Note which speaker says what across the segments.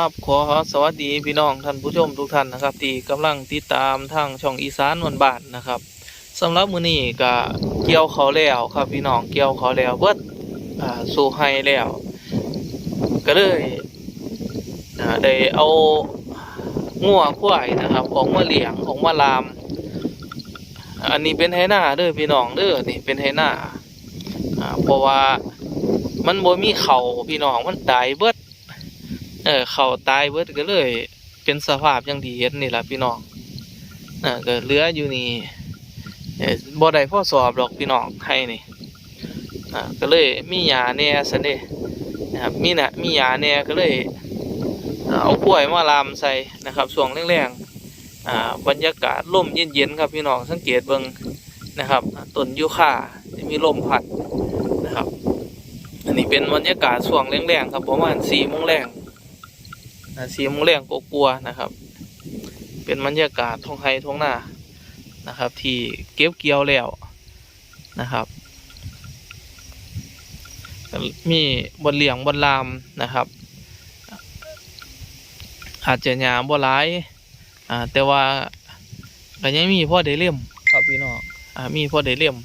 Speaker 1: ครับขอสวัสดีพี่น้องท่านผู้ชมทุกท่านนะครับที่กำลังติดตามทางช่องอีสานวันบานนะครับสำหรับมื้อนี้ก็เกี่ยวเขาแล้วครับพี่น้องเกี่ยวเขาแล้วเบิดอ่าสู่ให้แล้ว ก็เลยอ่าได้เอางัวควายนะครับออกมาเลี้ยงออกมาลาม อันนี้เป็นไหหน้าเด้อพี่น้องเด้อนี่เป็นไหหน้าอ่าเพราะว่ามันบ่มีเขาพี่น้องมันตายเบิด เออเขาตายเบิดก็เลย เป็นสภาพอย่างที่เห็นนี่แหละพี่น้องน่ะก็เหลืออยู่นี่เออบ่ได้พ่อสอบดอกพี่น้องให้นี่อ่าก็เลยมียาแน่ซะเด้นะครับมีนะมียาแน่ก็เลยเอากล้วยมาลามใส่นะครับช่วงแรงๆอ่าบรรยากาศลมเย็นๆครับพี่น้องสังเกตเบิ่งนะครับต้นยูคาที่มีลมพัดนะครับ อันนี้เป็นบรรยากาศช่วงแรงๆครับประมาณ4โมงแรง นะสีมงแรงก็กลัวนะครับ เป็นบรรยากาศท้องไร่ท้องหน้านะครับ ที่เก็บเกี่ยวแล้วนะครับมีบนเหลียงบนลามนะครับ อาจจะหยาบ่หลายแต่ว่าก็ยังมีพ่อได้เลียมครับพี่น้องมีพ่อได้เลียม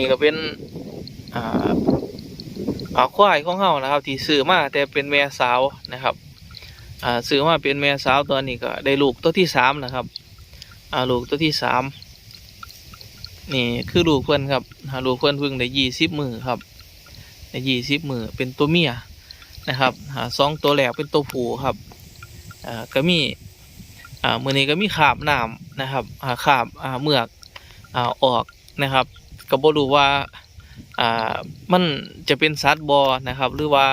Speaker 1: นี่ก็เป็นอ่าอ่าควายของเฮานะครับ ที่ซื้อมาแต่เป็นแม่สาวนะครับอ่าซื้อมาเป็นแม่สาวตัวนี้ก็ได้ลูกตัวที่สามนะครับอ่าลูกตัวที่สามนี่คือลูกเพื่อนครับลูกเพื่อนพิ่งได้ยี่สิบมือครับได้ยี่สิบมือเป็นตัวเมียนะครับสองตัวแรกเป็นตัวผู้ครับอ่าก็มีอ่ามือนี้ก็มีขาบน้ำนะครับอ่าขาบอ่าเมือกอ่าออกนะครับ ก็บ่รู้ว่าอ่ามันจะเป็นสัตว์บอนะครับ หรือว่า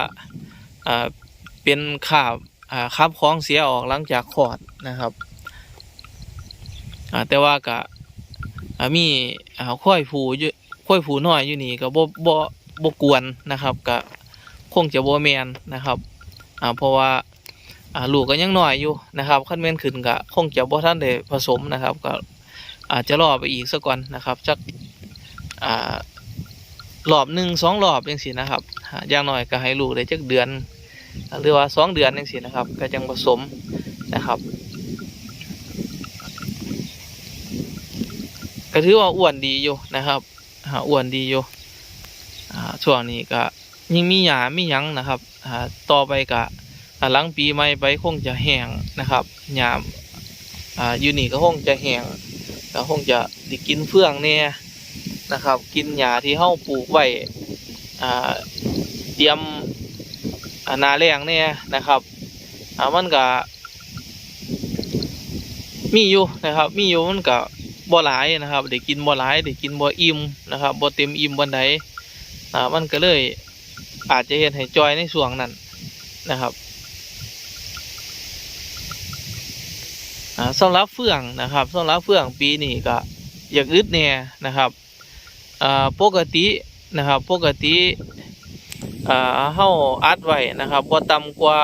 Speaker 1: อ่าเป็นขาบอ่าคาบคล้องเสียออกหลังจากคลอดนะครับอ่าแต่ว่าก็อ่ามีอ่าควายผูอยู่ควายผูน้อยอยู่นี่ก็บ่บ่บ่กวนนะครับก็คงจะบ่แมนนะครับอ่าเพราะว่าอ่าลูกก็ยังน้อยอยู่นะครับคันแม่นขึ้นก็คงจะบ่ทันได้ผสมนะครับ ก็อาจจะรอไปอีกสักก่อนนะครับจัก อ่ารอบหนึ่งสองรอบยังสินะครับอย่างน้อยก็ให้ลูกได้จักเดือน หรือว่าสองเดือนยังสินะครับ ก็จังผสมนะครับก็ถือว่าอ้วนดีอยู่นะครับอ้วนดีอยู่ช่วงนี้ก็ยังมีหยามียังนะครับต่อไปก็หลังปีใหม่ไปคงจะแห้งนะครับหยามอ่าอยู่นี่ก็คงจะแห้งก็คงจะได้กินเฟื่องเนี่ย นะครับ กินหญ้าที่เฮาปลูกไว้อ่าเตรียมอ่าหนาแรงเนี่ยนะครับอ่ามันก็มีอยู่นะครับ มีอยู่มันก็บ่หลายนะครับได้กินบ่หลายได้กินบ่อิ่มนะครับบ่เต็มอิ่มบันไดอ่ามันก็เลยอาจจะเฮ็ดให้จอยในช่วงนั้นนะครับอ่าสำหรับเฟื่องนะครับสำหรับเฟื่องปีนี้ก็อยากอึดแน่นะครับ ปกตินะครับปกติอ่าเฮาอัดไว้นะครับบ่ต่ำกว่า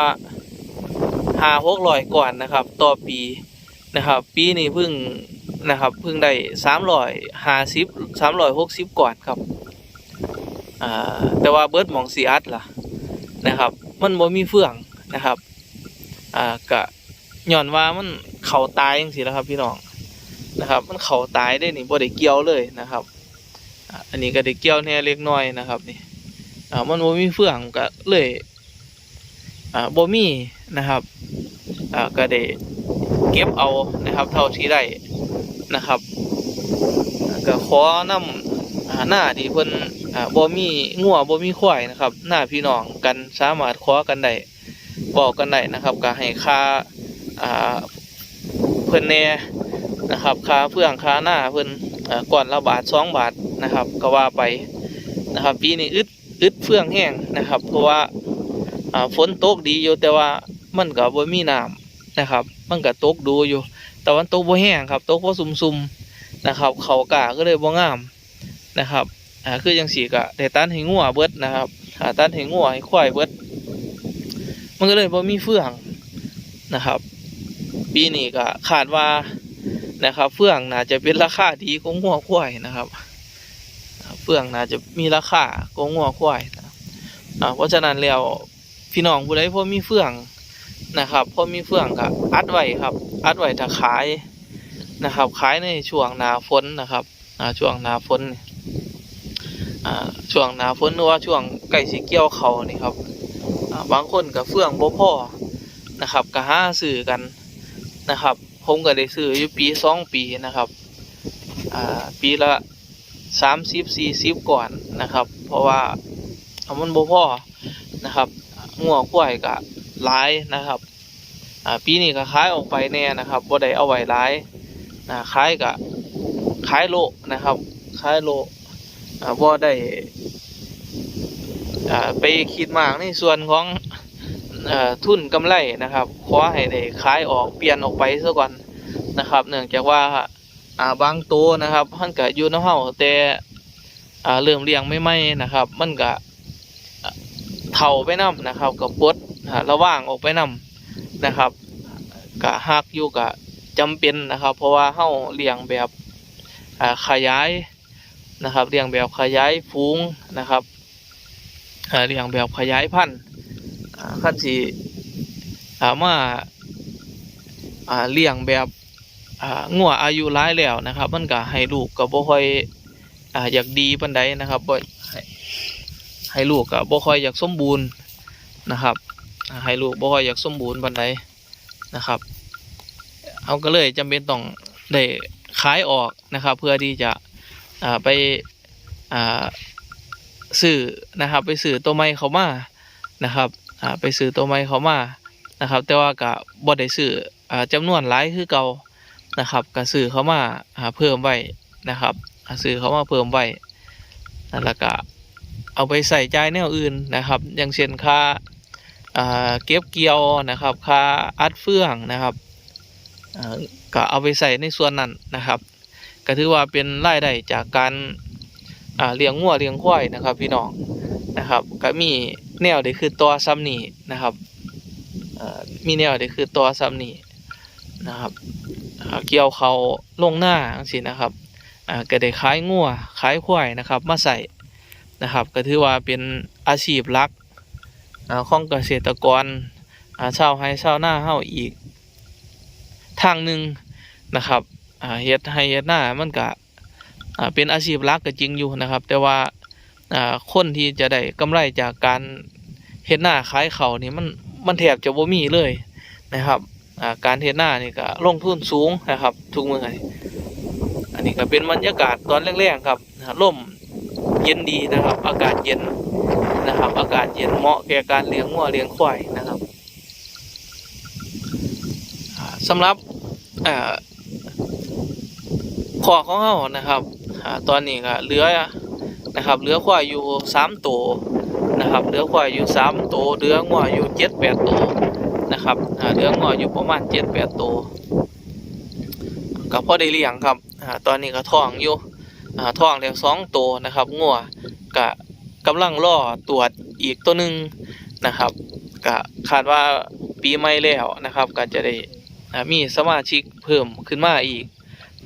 Speaker 1: หาหกร้อยก่อนนะครับ ต่อปีนะครับ ปีนี้เพิ่งนะครับเพิ่งได้สามร้อยห้าสิบสามร้อยหกสิบก่อนครับแต่ว่าเบิดมองสีอัดล่ะนะครับ มันบ่มีเฟื่องนะครับก็ย้อนว่ามันเข่าตายจังซี่แล้วครับพี่น้องนะครับ มันเข่าตายได้นี่บ่ได้เกี่ยวเลยนะครับ อันนี้ก็ได้เกี่ยวแน่เล็กน้อยนะครับนี่มันบ่มีเฟื่องก็เลยบ่มีนะครับก็ได้เก็บเอานะครับ เท่าที่ได้นะครับก็ขอนำอ่าหน้าที่เพิ่นบ่มีงัวบ่มีควายนะครับ หน้าพี่น้องกันสามารถขอกันได้บอกกันได้นะครับก็ให้ค่าเพิ่นแน่นะครับค่าเฟื่องค่าหน้าเพิ่นก่อนละบาทสองบาท นะครับ ก็ว่าไปนะครับปีนี้อึดอึดเฟื่องแห้งนะครับ เพราะว่าฝนตกดีอยู่แต่ว่ามันก็บ่มีน้ำนะครับ มันก็ตกดูอยู่ แต่วันตกบ่แห้งครับตกบ่ซุ่มๆนะครับ เขากาก็เลยบ่งามนะครับอ่าคือจังซี่ก็ได้ตันให้งัวเบิดนะครับอ่าตันให้งัวให้ควายเบิด มันก็เลยบ่มีเฟื่องนะครับ ปีนี้ก็คาดว่านะครับ เฟื่องน่าจะเป็นราคาดีกว่างัวควายนะครับ เฟืองน่าจะมีราคากว่างัวควายนะเพราะฉะนั้นแล้วพี่น้องผู้ใดพอมีเฟื่องนะครับพอมีเฟื่องก็อัดไว้ครับ อัดไว้ถ้าขายนะครับ ขายในช่วงหน้าฝนนะครับช่วงหน้าฝนช่วงหน้าฝนหรือว่าช่วงใกล้สิเกี่ยวเขานี่ครับบางคนก็เฟื่องบ่พ่อนะครับก็ห้าซื้อกันนะครับ ผมก็ได้ซื้ออยู่ปีสองปีนะครับปีละ สามสิบสี่สิบก่อนนะครับ เพราะว่าเอามันบ่พอนะครับงัวควายก็หลายนะครับปีนี้ก็ขายออกไปแน่นะครับบ่ได้เอาไว้หลายนะขายก็ขายโลนะครับขายโลอ่าบ่ได้ไปคิดมากในส่วนของเอ่อทุนกำไรนะครับขอให้ได้ขายออกเปลี่ยนออกไปซะก่อนนะครับ เนื่องจากว่า อ่าบางตัวนะครับมันก็อยู่ในเฮาแต่อ่าเริ่มเลี้ยงไม่ไม่นะครับ มันก็เฒ่าไปนํนะครับก็ปดระว่างออกไปนํนะครับก็ฮักอยู่ก็จำเป็นนะครับ เพราะว่าเฮาเลี้ยงแบบอ่าขยายนะครับเลี้ยงแบบขยายฝูงนะครับเลี้ยงแบบขยายพันธุ์อ่าคันสิอ่ามาอ่าเลี้ยงแบบ อ่างัวอายุหลายแล้วนะครับ มันก็ให้ลูกก็บ่ค่อยอ่าอยากดีปานใดนะครับบ่ให้ให้ลูกก็บ่ค่อยอยากสมบูรณ์นะครับให้ลูกบ่ค่อยอยากสมบูรณ์ปานใดนะครับเอาก็เลยจำเป็นต้องได้ขายออกนะครับ เพื่อที่จะไปอ่าซื้อนะครับ ไปซื้อตัวใหม่เขามานะครับไปซื้อตัวใหม่เขามานะครับ แต่ว่าก็บ่ได้ซื้ออ่าจำนวนหลายคือเก่า นะครับก็ซื้อเข้ามาอ่าเพิ่มไว้นะครับอ่าซื้อเข้ามาเพิ่มไว้แล้วก็เอาไปใส่ใจายแนวอื่นนะครับ อย่างเช่นค่าเก็บเกี่ยวนะครับค่าอัดเฟืองนะครับก็เอาไปใส่ในส่วนนั้นนะครับ ก็ถือว่าเป็นรายได้จากการเลี้ยงงัวเลี้ยงควายนะครับ พี่น้องนะครับก็มีแนวเดีคือตัวซ้ำนี่นะครับมีแนวเดีคือตัวซ้ำนี่นะครับ เกี่ยวเขาลงหน้าจังซี่นะครับอ่าก็ได้ขายงัวขายควายนะครับ มาใส่นะครับก็ถือว่าเป็นอาชีพหลักอของเกษตรกรอ่าชาวไร่ชาวนาเฮาอีก ทางหนึ่งนะครับอ่าเฮ็ดให้เฮ็ดหน้ามันก็อ่าเป็นอาชีพหลักก็จริงอยู่นะครับ แต่ว่าอ่าคนที่จะได้กำไรจากการเฮ็ดหน้าขายเขานี่มันมันแทบจะบ่มีเลยนะครับ การเฮ็ดหน้านี่ก็ลงทุนสูงนะครับทุกมืองอันนี้ก็เป็นบรรยากาศตอนแรกๆครับอ่มเย็นดีนะครับ อากาศเย็นนะครับ อากาศเย็นเหมาะแก่การเลี้ยงงัวเลี้ยงควายนะครับอ่าสำหรับอขอของเฮานะครับอตอนนี้ก็เหลือนะครับเหลือควายอยู่สามตัวนะครับเหลือควายอยู่สามตัวเหลืองัวอยู่เจ็ดแปดตัว นะครับเหลืองัวอยู่ประมาณเจ็ดแปดตัวก็พอได้เลี้ยงครับตอนนี้ก็ท้องอยู่อ่าท้องแล้วสองตัวนะครับงัวก็กำลังรอตรวจอีกตัวหนึ่งนะครับก็คาดว่าปีใหม่แล้วนะครับก็จะได้มีสมาชิกเพิ่มขึ้นมาอีก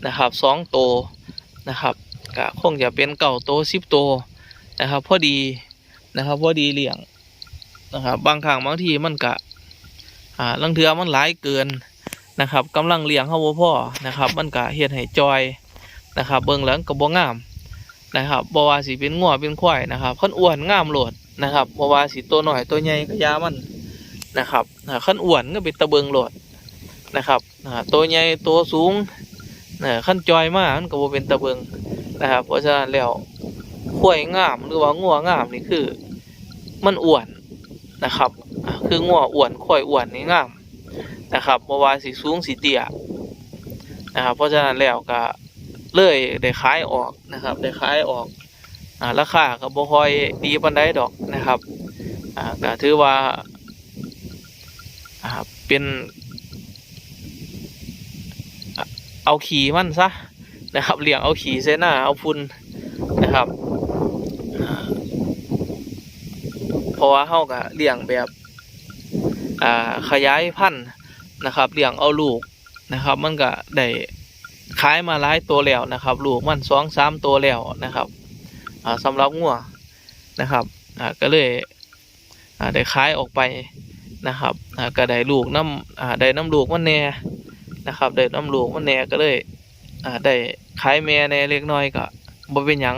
Speaker 1: นะครับสองโตวนะครับก็คงจะเป็นเก่าโตสิบโตวนะครับพอดีนะครับพอดีเลี้ยงนะครับบางครั้งบางทีมันกะ อ่าลังเทือมันหลายเกินนะครับกำลังเลี้ยงเขาบ่พ่อนะครับ มันกะเฮ็ดให้จอยนะครับ เบิ่งแล้วก็บ่งามนะครับบ่ว่าสิเป็นงัวเป็นควายนะครับคันอ้วนงามโหลดนะครับบ่ว่าสิตัวหน้อยตัวใหญ่ก็ยามันนะครับอ่าคันอ้วนก็เป็นตะเบิงโหลดนะครับตัวใหญ่ตัวสูงขั้นจอยมากมันก็บ่เป็นตะเบิงนะครับ เพราะฉะนั้นแล้วข้วยงามหรือว่างัวงามนี่คือ มันอ้วนนะครับ คืองัวอ้วนข้วยอ้วนนี่งามนะครับบ่ว่าสิสูงสิเตี้ยนะครับเพราะฉะนั้นแล้วก็เลยได้ขายออกนะครับได้ขายออกอ่าราคาก็บ่ค่อยดีปานใดดอกนะครับอ่าก็ถือว่าอ่าเป็น เอาขี่มันซะนะครับเลี้ยงเอาขี่ใส่หน้าเอาฝุ่นนะครับอ่าเพราะว่าเฮาก็เลี้ยงแบบ อ่าขยายพันธุ์นะครับเลี้ยงเอาลูกนะครับ มันก็ได้ขายมาหลายตัวแล้วนะครับ ลูกมันสองสามตัวแล้วนะครับอ่าสำหรับงัวนะครับอ่าก็เลยอ่าได้ขายออกไปนะครับอ่าก็ได้ลูกน้ำอ่าได้น้ำลูกมันแน่นะครับได้น้ำลูกมันแน่ก็เลยอ่าได้ขายแม่แน่เล็กน้อยก็บ่เป็นหยัง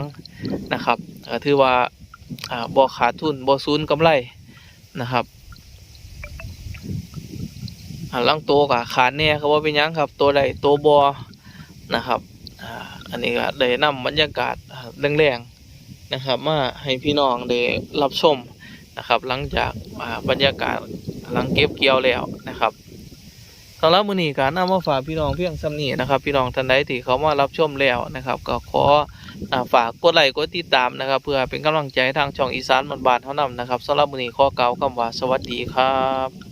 Speaker 1: นะครับถือว่าอ่าบ่ขาดทุนบ่สูญกำไรนะครับ ลังโตวกับขาแน่ครับว่าเป็นยังครับ ตัวใดตัวบอนะครับอันนี้ก็ได้นำบรรยากาศแรงๆนะครับ มาให้พี่น้องได้รับชมนะครับ หลังจากบรรยากาศหลังเก็บเกี่ยวแล้วนะครับสำหรับมื้อนี้ก็นำมาฝากพี่น้องเพียงส่ำนี้นะครับ พี่น้องท่านใดที่เขามารับชมแล้วนะครับ ก็ขอฝากกดไลค์กดติดตามนะครับ เพื่อเป็นกำลังใจทางช่องอีสานบานเท่านั้นนะครับสำหรับมื้อนี้ขอกล่าวคำว่าสวัสดีครับ